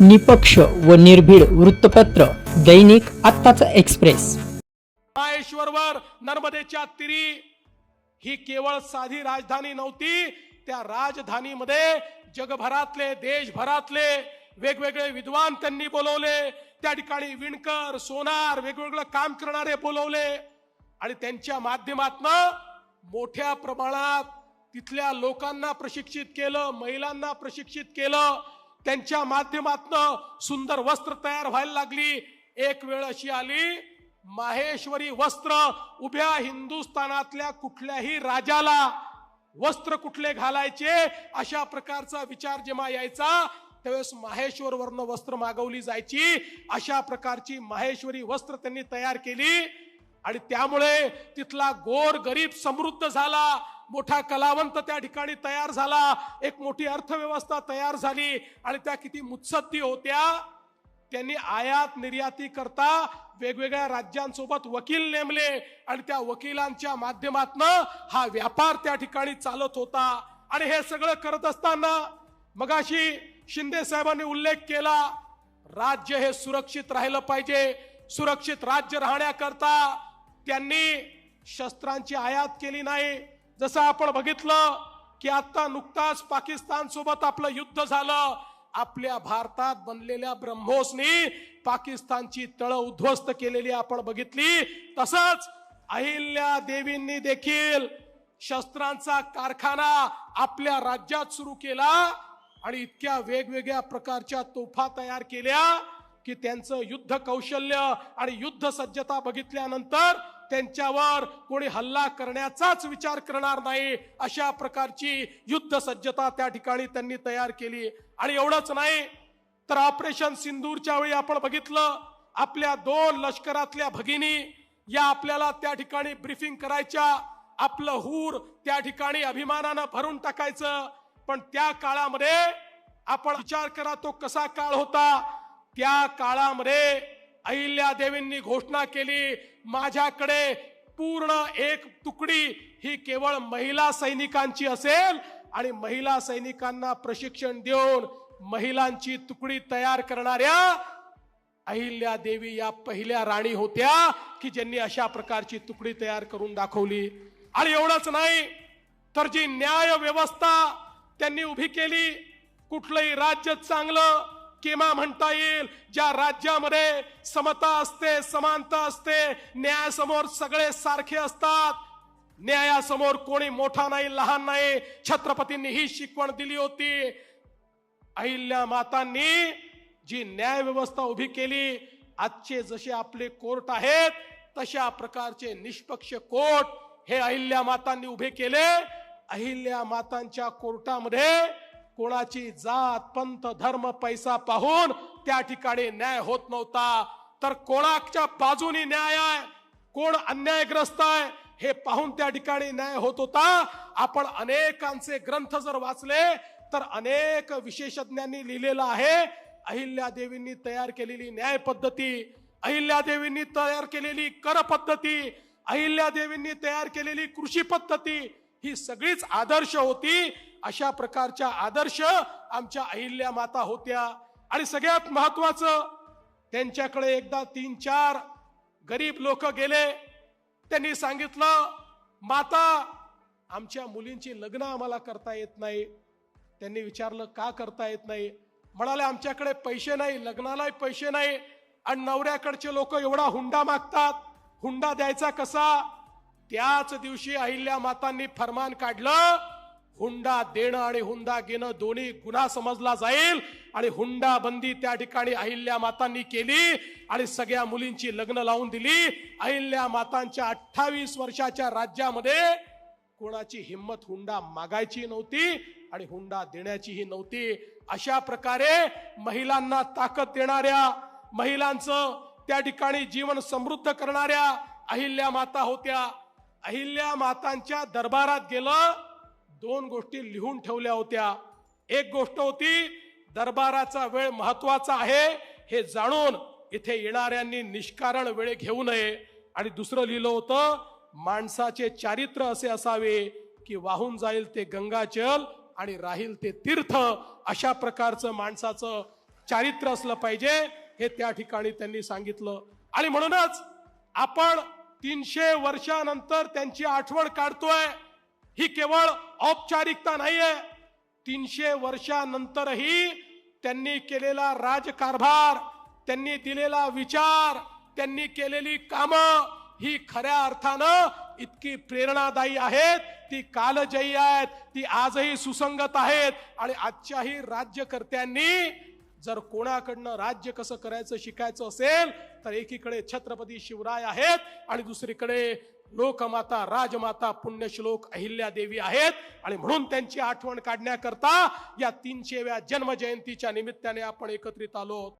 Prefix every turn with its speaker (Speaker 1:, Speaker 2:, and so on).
Speaker 1: निपक्ष व निर्भीड वृत्तपत्र दैनिक आत्ताचा एक्सप्रेस.
Speaker 2: माहेश्वरवर नर्मदेच्या तिरी ही केवळ साधी राजधानी नव्हती त्या राजधानीमध्ये जगभरातले देशभरातले वेगवेगळे विद्वान त्यांनी बोलवले त्या ठिकाणी विणकर सोनार वेगवेगळं काम करणारे बोलवले आणि त्यांच्या माध्यमातनं मोठ्या प्रमाणात तिथल्या लोकांना प्रशिक्षित केलं महिलांना प्रशिक्षित केलं त्यांच्या माध्यमातनं सुंदर वस्त्र तयार व्हायला लागली. एक वेळ अशी आली माहेश्वरी वस्त्र उभ्या हिंदुस्थानातल्या कुठल्याही राजाला वस्त्र कुठले घालायचे अशा प्रकारचा विचार जेव्हा यायचा त्यावेळेस माहेश्वरवरनं वस्त्र मागवली जायची. अशा प्रकारची माहेश्वरी वस्त्र त्यांनी तयार केली. आणि त्यामुळे तिथला गोर गरीब समृद्ध झाला मोठा कलावंत त्या ठिकाणी तयार झाला एक मोठी अर्थव्यवस्था तयार झाली आणि त्या किती मुत्सद्दी होत्या. त्यांनी आयात निर्याती करता वेगवेगळ्या राज्यांसोबत वकील नेमले आणि त्या वकिलांच्या माध्यमातनं हा व्यापार त्या ठिकाणी चालत होता. आणि हे सगळं करत असताना मगाशी शिंदे साहेबांनी उल्लेख केला राज्य हे सुरक्षित राहिलं पाहिजे सुरक्षित राज्य राहण्याकरता त्यांनी शस्त्रांची आयात केली नाही. जसं आपण बघितलं की आता नुकताच पाकिस्तान सोबत आपलं युद्ध झालं. आपल्या भारतात बनलेल्या ब्रह्मोसनी पाकिस्तानची तळ उद्ध्वस्त केलेली आपण बघितली. तसंच अहिल्या देवींनी देखील शस्त्रांचा कारखाना आपल्या राज्यात सुरू केला आणि इतक्या वेगवेगळ्या प्रकारच्या तोफा तयार केल्या की त्यांचं युद्ध कौशल्य आणि युद्ध सज्जता बघितल्यानंतर त्यांच्यावर कोणी हल्ला करण्याचाच विचार करणार नाही अशा प्रकारची युद्ध सज्जता त्या ठिकाणी त्यांनी तयार केली. आणि एवढंच नाही तर ऑपरेशन सिंदूरच्या वेळी आपण बघितलं आपल्या दोन लष्करातल्या भगिनी या आपल्याला त्या ठिकाणी ब्रीफिंग करायच्या. आपलं हूर त्या ठिकाणी अभिमानानं भरून टाकायचं. पण त्या काळामध्ये आपण विचार करा तो कसा काळ होता. त्या काळामध्ये अहिल्या देवींनी घोषणा केली माझ्याकडे पूर्ण एक तुकडी ही केवळ महिला सैनिकांची असेल आणि महिला सैनिकांना प्रशिक्षण देऊन महिलांची तुकडी तयार करणाऱ्या अहिल्या देवी या पहिल्या राणी होत्या की ज्यांनी अशा प्रकारची तुकडी तयार करून दाखवली. आणि एवढंच नाही तर जी न्याय व्यवस्था त्यांनी उभी केली कुठलंही राज्य चांगलं किंवा म्हणता येईल? ज्या राज्यामध्ये समता असते समानता असते न्यायासमोर सगळे सारखे असतात न्यायासमोर कोणी मोठा नाही लहान नाही छत्रपतींनी ही शिकवण दिली होती. अहिल्या मातांनी जी न्याय व्यवस्था उभी केली आजचे जसे आपले कोर्ट आहेत तशा प्रकारचे निष्पक्ष कोर्ट हे अहिल्या मातांनी उभे केले. अहिल्या मातांच्या कोर्टामध्ये कोणाची जात पंथ धर्म पैसा पाहून त्या ठिकाणी न्याय होत नव्हता. तर कोणाच्या बाजूनी न्याय आहे कोण अन्यायग्रस्त आहे हे पाहून त्या ठिकाणी न्याय होत होता. आपण अनेकांचे ग्रंथ जर वाचले तर अनेक विशेषज्ञांनी लिहिलेलं आहे अहिल्या देवींनी तयार केलेली न्याय पद्धती अहिल्या देवींनी तयार केलेली कर पद्धती अहिल्या देवींनी तयार केलेली कृषी पद्धती ही सगळीच आदर्श होती. अशा प्रकारच्या आदर्श आमच्या अहिल्या माता होत्या. आणि सगळ्यात महत्वाचं त्यांच्याकडे एकदा तीन चार गरीब लोक गेले. त्यांनी सांगितलं माता आमच्या मुलींची लग्न आम्हाला करता येत नाही. त्यांनी विचारलं का करता येत नाही? म्हणाले आमच्याकडे पैसे नाही लग्नालाही पैसे नाही आणि नवऱ्याकडचे लोक एवढा हुंडा मागतात. हुंडा द्यायचा कसा? त्याच दिवशी अहिल्या मातांनी फरमान काढलं. हुंडा देणं आणि हुंडा घेणं दोन्ही गुन्हा समजला जाईल. आणि हुंडा बंदी त्या ठिकाणी अहिल्या मातांनी केली आणि सगळ्या मुलींची लग्न लावून दिली. अहिल्या मातांच्या अठ्ठावीस वर्षाच्या राज्यामध्ये कोणाची हिंमत हुंडा मागायची नव्हती आणि हुंडा देण्याचीही नव्हती. अशा प्रकारे महिलांना ताकद देणाऱ्या महिलांचं त्या ठिकाणी जीवन समृद्ध करणाऱ्या अहिल्या माता होत्या. अहिल्या मातांच्या दरबारात गेलं दोन गोष्टी लिहून ठेवल्या होत्या. एक गोष्ट होती दरबाराचा वेळ महत्त्वाचा आहे हे जाणून इथे येणाऱ्यांनी निष्कारण वेळ घेऊ नये. आणि दुसरं लिहिलं होतं माणसाचे चारित्र्य असे असावे की वाहून जाईल ते गंगाजल आणि राहील ते तीर्थ. अशा प्रकारचं माणसाचं चारित्र्य असलं पाहिजे हे त्या ठिकाणी त्यांनी सांगितलं. आणि म्हणूनच आपण तीनशे वर्षानंतर त्यांची आठवण काढतोय. ही केवळ औपचारिकता नाहीये. तीनशे वर्षानंतरही त्यांनी केलेला राजकारभार त्यांनी दिलेला विचार त्यांनी केलेली कामं ही खऱ्या अर्थानं इतकी प्रेरणादायी आहेत. ती कालजयी आहेत ती आजही सुसंगत आहेत. आणि आजच्याही राज्यकर्त्यांनी जर कोणाकडनं राज्य कसं करायचं शिकायचं असेल तर एकीकडे छत्रपती शिवराय आहेत आणि दुसरीकडे लोकमाता राजमाता पुण्यश्लोक अहिल्या देवी आहेत. आणि म्हणून त्यांची आठवण काढण्याकरता या तीनशेव्या जन्मजयंतीच्या निमित्ताने आपण एकत्रित आलो